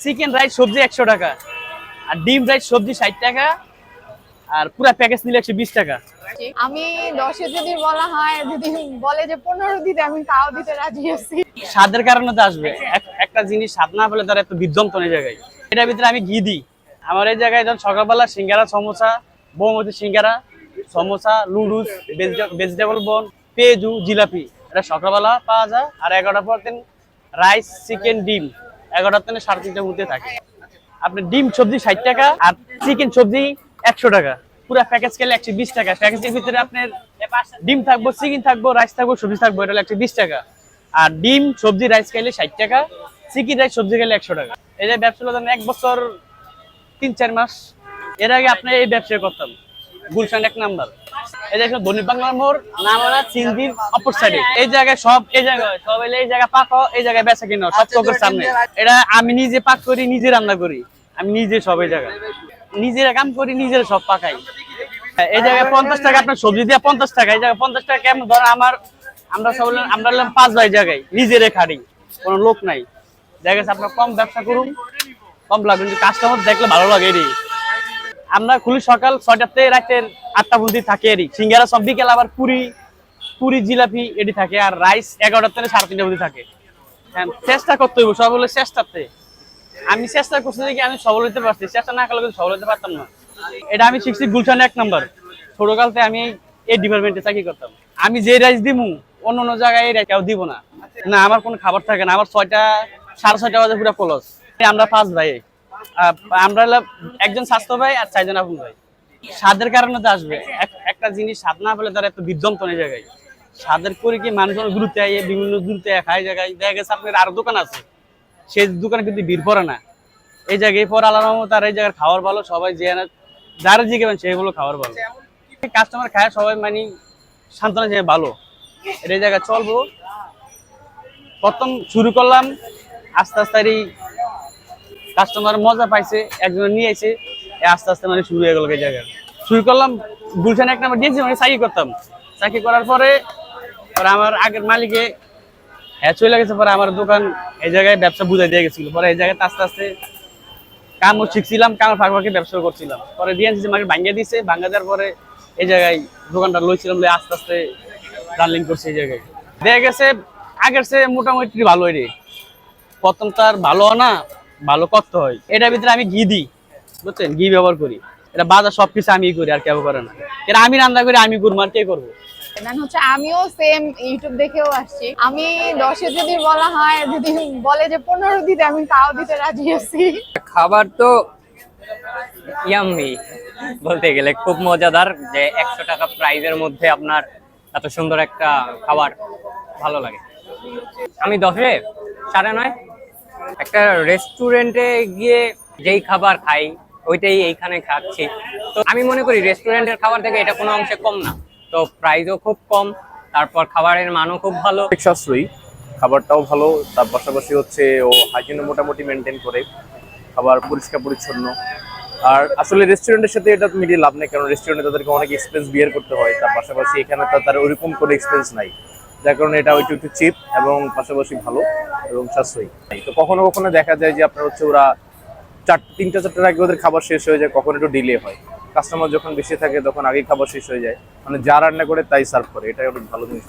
Chicken rice সবজি একশো টাকা। আর ডিম রাইস সবজি ষাট টাকা। আর পুরা প্যাকেজ নিলে একশো বিশ টাকা। আমি দশে যদি বলা হয় যদি বলে যে পনেরো দিতে আমি তাও দিতে রাজি আছি। স্বাদের কারণে তো আসবে। একটা জিনিস স্বাদ না পেলে তারা এত বিধ্বন্ত এই জায়গায়। এটার ভিতরে আমি ঘি দিই। আমার এই জায়গায় যখন সকালবেলা সিঙ্গারা সমোসা বৌমতি সিঙ্গারা সমোসা লুডুস ভেজিটেবল বন পেজু জিলাপি। এটা সকালবেলা পাওয়া যায়। আর এগারোটা পর দিন রাইস চিকেন ডিম। এগারোটার থেকে সাড়ে তিনটার মধ্যে থাকে। আপনার ডিম, সবজি ষাট টাকা আর চিকেন, সবজি একশো টাকা। পুরো প্যাকেজ খেলে একশো বিশ টাকা। প্যাকেজের ভিতরে আপনার ডিম থাকব, চিকেন থাকব রাইস থাকব, সবজি থাকব, এটা একশো বিশ টাকা। আর ডিম, সবজি রাইস খেলে ষাট টাকা, চিকেন রাইস সবজি খেলে একশো টাকা। এই যে ব্যবসা ধরেন এক বছর তিন চার মাস, এর আগে আপনি এই ব্যবসা করতাম। গুলশান এক নাম্বার। এই যে ধনী বাংলার মোড় নামানা চিন্দির অপর সাইডে এই জায়গায় সব এই জায়গায় সব এলে এই জায়গায় পাক এই জায়গায় বেচা কিনো সব চোখের সামনে। এটা আমি নিজে পাক করি নিজে রান্না করি। আমি নিজে সব এই জায়গায়। নিজেরা কাম করি নিজেরা সব পাকাই। এই জায়গায় পঞ্চাশ টাকা আপনার সবজি দিয়ে পঞ্চাশ টাকা। এই জায়গায় পঞ্চাশ টাকা কেমন? ধর আমার আমরা সব আমরা হলাম পাঁচ ভাই জায়গায়। নিজেরে খাড়ি কোনো লোক নাই। দেখা গেছে আপনার কম ব্যবসা করুন কম লাগবে কিন্তু কাস্টমার দেখলে ভালো লাগে এরই আমরা খুলি সকাল ছয়টাতে রাতের আটটা পর্যন্ত থাকে এরই সিঙ্গারা সব বিকেল আবার পুরি পুরি জিলাপি এটি থাকে আর রাইস এগারোটা থেকে সাড়ে তিনটা পর্যন্ত থাকে। হ্যাঁ, চেষ্টা করতে হইব সব হলো চেষ্টাতে। আমি চেষ্টা করছি দেখি আমি সবল হতে পারছি চেষ্টা না করলে সবল হতে পারতাম না। এটা আমি শিখছি গুলশান এক নম্বর। ছোটকালতে আমি এই ডিপার্টমেন্টে চাকরি করতাম। আমি যে রাইস দিমু অন্য অন্য জায়গায় এই রাইস দিব না। না আমার কোনো খাবার থাকে না আমার ছয়টা সাড়ে ছয়টা বাজে পুরো ক্লোজ আমরা পাঁচ ভাই। আমরা একজন স্বাস্থ্য ভাই আর চারজন আপন ভাই। স্বাদের কারণে তো আসবে। একটা জিনিস স্বাদ না পেলে তারা এত বিধ্বন্ত এই জায়গায়। স্বাদের করে কি মানুষজন গুরুত্ব আয়, বিভিন্ন দূরতে খায় জায়গায়। দেখা গেছে আপনার আরও দোকান আছে। সেই দোকানে কিন্তু ভিড় পড়ে না। এই জায়গায় পর আলাদা তার এই জায়গার খাবার ভালো, সবাই যে যারা জিজ্ঞেবেন সেগুলো খাবার ভালো। কাস্টমার খায়, সবাই মানে সান্ত্বনা যে ভালো। এটা এই জায়গায় চলবো। প্রথম শুরু করলাম, আস্তে আস্তে আর কাস্টমার মজা পাইছে, একজন নিয়ে এসে আস্তে আস্তে মানে শুরু হয়ে গেল এই জায়গায় শুরু করলাম, গুলশান এক নাম্বার দিয়েছি মানে চাকরি করতাম। চাকরি করার পরে পরে আমার আগের মালিকে হ্যাঁ চলে গেছে, পরে আমার দোকান এই জায়গায় ব্যবসা বুঝাই দিয়ে গেছিল। পরে এই জায়গায় আস্তে আস্তে কামও শিখছিলাম কামের ফাঁকে ফাঁকে ব্যবসা করছিলাম। পরে ডিএনসি মার্কেট ভাঙিয়ে দিয়েছে ভাঙ্গা দেওয়ার পরে এই জায়গায় দোকানটা লইছিলাম লই আস্তে আস্তে রানিং করছে এই জায়গায়। দেখা গেছে, আগের সে মোটামুটি ভালো রে। প্রথম তার ভালো না ভালো করতে হয়। এটার ভিতরে আমি ঘি দিই বুঝছেন? ঘি ব্যবহার করি। এটা বাজার সবকিছু আমি করি আর কেউ করে না। এটা আমি রান্না করি আমি আর কে করব। হচ্ছে আমিও সেম ইউটিউব দেখেও আসছি। আমি দশে যদি বলা হয় যদি বলে যে পনেরো দিতে আমি তাও দিতে রাজি আছি। খাবার তো ইয়াম্মি বলতে গেলে খুব মজাদার যে একশো টাকা প্রাইজের মধ্যে আপনার এত সুন্দর একটা খাবার ভালো লাগে। আমি দশে সাড়ে নয় একটা রেস্টুরেন্টে গিয়ে যেই খাবার খাই, ওইটাই এইখানে খাচ্ছি। তো আমি মনে করি রেস্টুরেন্টের খাবার থেকে এটা কোনো অংশে কম না। তো প্রাইসও খুব কম, তারপর খাবারের মানও খুব ভালো। সাশ্রয়ী, খাবারটাও ভালো, তার পাশাপাশি হচ্ছে ও হাইজিনও মোটামুটি মেনটেন করে, খাবার পরিষ্কার পরিচ্ছন্ন। আর আসলে রেস্টুরেন্টের সাথে এটা মিলিয়ে লাভ নেই, কারণ রেস্টুরেন্টে তাদেরকে অনেক এক্সপেন্স বিয়ার করতে হয়, তার পাশাপাশি এখানে তার ওইরকম কোনো এক্সপেন্স নাই। যার কারণে এটা একটু একটু চিপ এবং পাশাপাশি ভালো এবং সাশ্রয়ী। তো কখনো কখনো দেখা যায় যে আপনার হচ্ছে ওরা চার, তিনটা, চারটার আগে ওদের খাবার শেষ হয়ে যায়, কখন একটু ডিলে হয়। কাস্টমার যখন বেশি থাকে তখন আগেই খাবার শেষ হয়ে যায়। মানে যা রান্না করে তাই সার্ভ করে এটা অনেক ভালো জিনিস